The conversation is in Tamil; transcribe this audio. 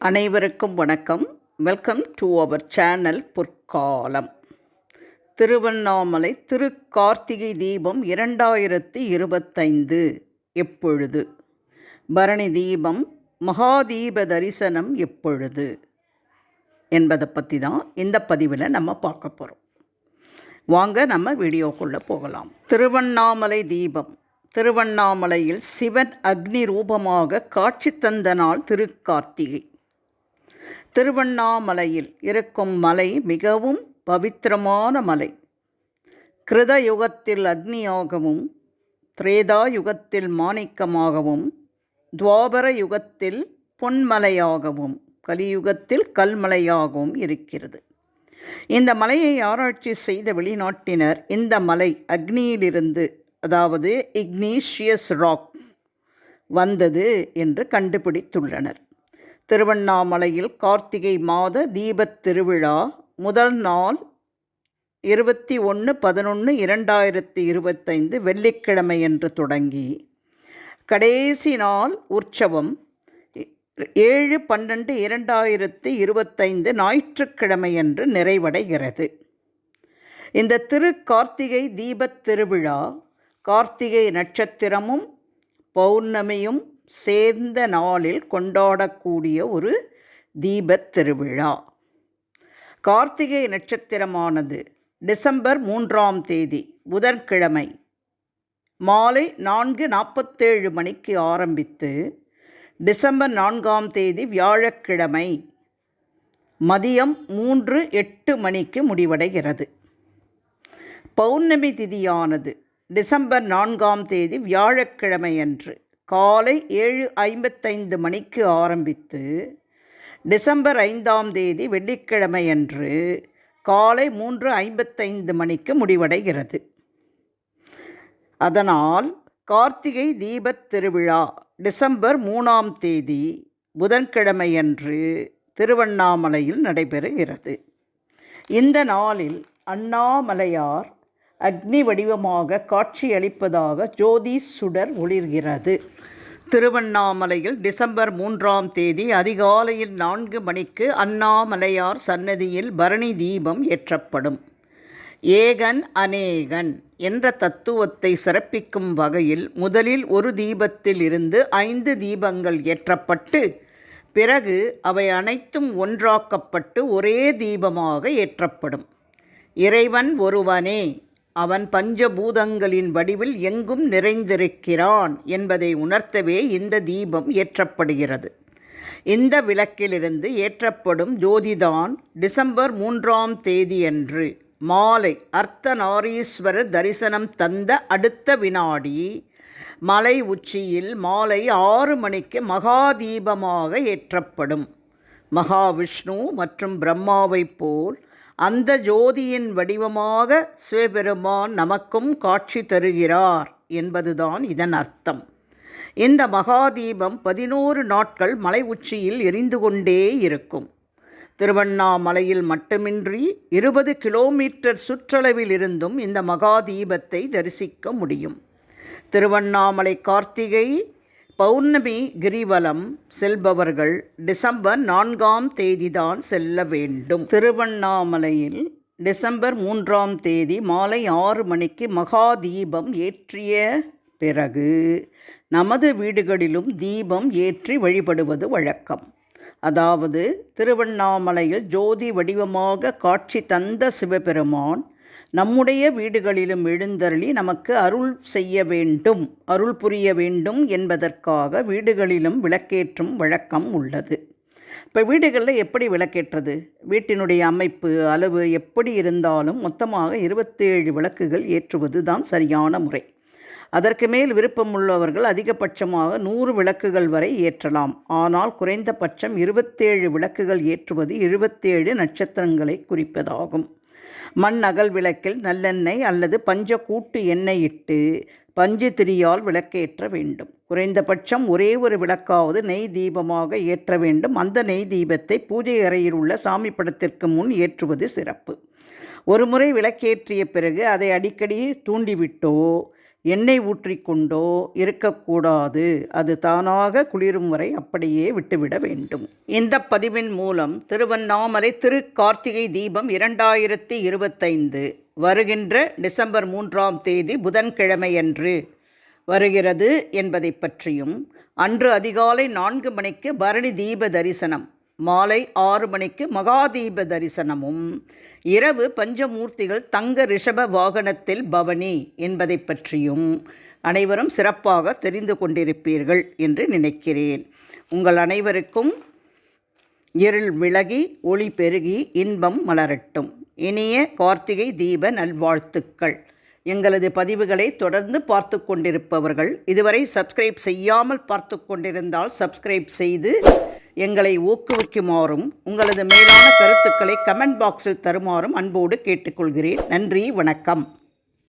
அனைவருக்கும் வணக்கம். வெல்கம் டு அவர் சேனல் பொற்காலம் திருவண்ணாமலை திருக்கார்த்திகை தீபம் இரண்டாயிரத்தி இருபத்தைந்து எப்பொழுது? பரணி தீபம் மகாதீப தரிசனம் எப்பொழுது? என்பதை பற்றி தான் இந்த பதிவில் நம்ம பார்க்க போகிறோம் வாங்க நம்ம வீடியோக்குள்ளே போகலாம். திருவண்ணாமலை தீபம். திருவண்ணாமலையில் சிவன் அக்னி ரூபமாக காட்சி தந்த நாள் திருக்கார்த்திகை. திருவண்ணாமலையில் இருக்கும் மலை மிகவும் பவித்திரமான மலை. கிருத யுகத்தில் அக்னியாகவும் திரேதா யுகத்தில் மாணிக்கமாகவும் துவாபர யுகத்தில் பொன்மலையாகவும் கலியுகத்தில் கல்மலையாகவும் இருக்கிறது. இந்த மலையை ஆராய்ச்சி செய்த வெளிநாட்டினர் இந்த மலை அக்னியிலிருந்து அதாவது இக்னீஷியஸ் ராக் வந்தது என்று கண்டுபிடித்துள்ளனர். திருவண்ணாமலையில் கார்த்திகை மாத தீபத் திருவிழா முதல் நாள் இருபத்தி ஒன்று பதினொன்று இரண்டாயிரத்தி இருபத்தைந்து வெள்ளிக்கிழமை என்று தொடங்கி. கடைசி நாள் உற்சவம் ஏழு பன்னெண்டு இரண்டாயிரத்தி இருபத்தைந்து ஞாயிற்றுக்கிழமை என்று நிறைவடைகிறது. இந்த திரு கார்த்திகை தீபத் திருவிழா கார்த்திகை நட்சத்திரமும் பௌர்ணமியும் சேர்ந்த நாளில் கொண்டாடக்கூடிய ஒரு தீபத் திருவிழா. கார்த்திகை நட்சத்திரமானது டிசம்பர் மூன்றாம் தேதி புதன்கிழமை. மாலை நான்கு நாற்பத்தேழு மணிக்கு ஆரம்பித்து டிசம்பர் நான்காம் தேதி வியாழக்கிழமை மதியம் மூன்று எட்டு மணிக்கு முடிவடைகிறது. பௌர்ணமி திதியானது டிசம்பர் நான்காம் தேதி வியாழக்கிழமை அன்று காலை ஏழு ஐம்பத்தைந்து மணிக்கு ஆரம்பித்து டிசம்பர் ஐந்தாம் தேதி வெள்ளிக்கிழமை அன்று காலை மூன்று ஐம்பத்தைந்து மணிக்கு முடிவடைகிறது. அதனால் கார்த்திகை தீபத் திருவிழா டிசம்பர் மூணாம் தேதி புதன்கிழமையன்று திருவண்ணாமலையில் நடைபெறுகிறது. இந்த நாளில் அண்ணாமலையார் அக்னி வடிவமாக காட்சியளிப்பதாக ஜோதி சுடர் ஒளிர்கிறது. திருவண்ணாமலையில் டிசம்பர் மூன்றாம் தேதி அதிகாலையில் நான்கு மணிக்கு அண்ணாமலையார் சன்னதியில் பரணி தீபம் ஏற்றப்படும். ஏகன் அநேகன் என்ற தத்துவத்தை சிறப்பிக்கும் வகையில் முதலில் ஒரு தீபத்தில் இருந்து ஐந்து தீபங்கள் ஏற்றப்பட்டு பிறகு அவை அனைத்தும் ஒன்றாக்கப்பட்டு ஒரே தீபமாக ஏற்றப்படும். இறைவன் ஒருவனே அவன் பஞ்சபூதங்களின் வடிவில் எங்கும் நிறைந்திருக்கிறான் என்பதை உணர்த்தவே இந்த தீபம் ஏற்றப்படுகிறது. இந்த விளக்கிலிருந்து ஏற்றப்படும் ஜோதிதான் டிசம்பர் மூன்றாம் தேதியன்று மாலை அர்த்தநாரீஸ்வரர் தரிசனம் தந்த அடுத்த வினாடி மலை உச்சியில் மாலை ஆறு மணிக்கு மகாதீபமாக ஏற்றப்படும். மகாவிஷ்ணு மற்றும் பிரம்மாவைப் போல் அந்த ஜோதியின் வடிவமாக சிவபெருமான் நமக்கும் காட்சி தருகிறார் என்பதுதான் இதன் அர்த்தம். இந்த மகாதீபம் பதினோரு நாட்கள் மலை உச்சியில் எரிந்து கொண்டே இருக்கும். திருவண்ணாமலையில் மட்டுமின்றி இருபது கிலோமீட்டர் சுற்றளவில் இருந்தும் இந்த மகாதீபத்தை தரிசிக்க முடியும். திருவண்ணாமலை கார்த்திகை பௌர்ணமி கிரிவலம் செல்பவர்கள் டிசம்பர் நான்காம் தேதிதான் செல்ல வேண்டும். திருவண்ணாமலையில் டிசம்பர் மூன்றாம் தேதி மாலை ஆறு மணிக்கு மகா தீபம் ஏற்றிய பிறகு நமது வீடுகளிலும் தீபம் ஏற்றி வழிபடுவது வழக்கம். அதாவது திருவண்ணாமலையில் ஜோதி வடிவமாக காட்சி தந்த சிவபெருமான் நம்முடைய வீடுகளிலும் எழுந்தருளி நமக்கு அருள் செய்ய வேண்டும் அருள் புரிய வேண்டும் என்பதற்காக வீடுகளிலும் விளக்கேற்றும் வழக்கம் உள்ளது. இப்போ வீடுகளில் எப்படி விளக்கேற்றது? வீட்டினுடைய அமைப்பு அளவு எப்படி இருந்தாலும் மொத்தமாக இருபத்தேழு விளக்குகள் ஏற்றுவது தான் சரியான முறை. அதற்கு மேல் விருப்பம் உள்ளவர்கள் அதிகபட்சமாக நூறு விளக்குகள் வரை ஏற்றலாம். ஆனால் குறைந்தபட்சம் இருபத்தேழு விளக்குகள் ஏற்றுவது இருபத்தேழு நட்சத்திரங்களை குறிப்பதாகும். மண் அகல் விளக்கில் நல்லெண்ணெய் அல்லது பஞ்ச கூட்டு எண்ணெய் இட்டு பஞ்சு திரியால் விளக்கேற்ற வேண்டும். குறைந்தபட்சம் ஒரே ஒரு விளக்காவது நெய் தீபமாக ஏற்ற வேண்டும். அந்த நெய் தீபத்தை பூஜை அறையில் உள்ள சாமி படத்திற்கு முன் ஏற்றுவது சிறப்பு. ஒருமுறை விளக்கேற்றிய பிறகு அதை அடிக்கடி தூண்டிவிட்டோ எண்ணெய் ஊற்றிக்கொண்டோ இருக்கக்கூடாது. அது தானாக குளிரும் வரை அப்படியே விட்டுவிட வேண்டும். இந்த பதிவின் மூலம் திருவண்ணாமலை திரு கார்த்திகை தீபம் இரண்டாயிரத்தி இருபத்தைந்து வருகின்ற டிசம்பர் மூன்றாம் தேதி புதன்கிழமையன்று வருகிறது என்பதை பற்றியும் அன்று அதிகாலை நான்கு மணிக்கு பரணி தீப தரிசனம் மாலை ஆறு மணிக்கு மகாதீப தரிசனமும் இரவு பஞ்சமூர்த்திகள் தங்க ரிஷப வாகனத்தில் பவனி என்பதை பற்றியும் அனைவரும் சிறப்பாக தெரிந்து கொண்டிருப்பீர்கள் என்று நினைக்கிறேன். உங்கள் அனைவருக்கும் இருள் விலகி ஒளி பெருகி இன்பம் மலரட்டும். இனிய கார்த்திகை தீப நல்வாழ்த்துக்கள். எங்களது பதிவுகளை தொடர்ந்து பார்த்து கொண்டிருப்பவர்கள் இதுவரை சப்ஸ்கிரைப் செய்யாமல் பார்த்து கொண்டிருந்தால் சப்ஸ்கிரைப் செய்து எங்களை ஊக்குவிக்குமாறும் உங்களது மேலான கருத்துக்களை கமெண்ட் பாக்ஸில் தருமாறும் அன்போடு கேட்டுக்கொள்கிறேன். நன்றி வணக்கம்.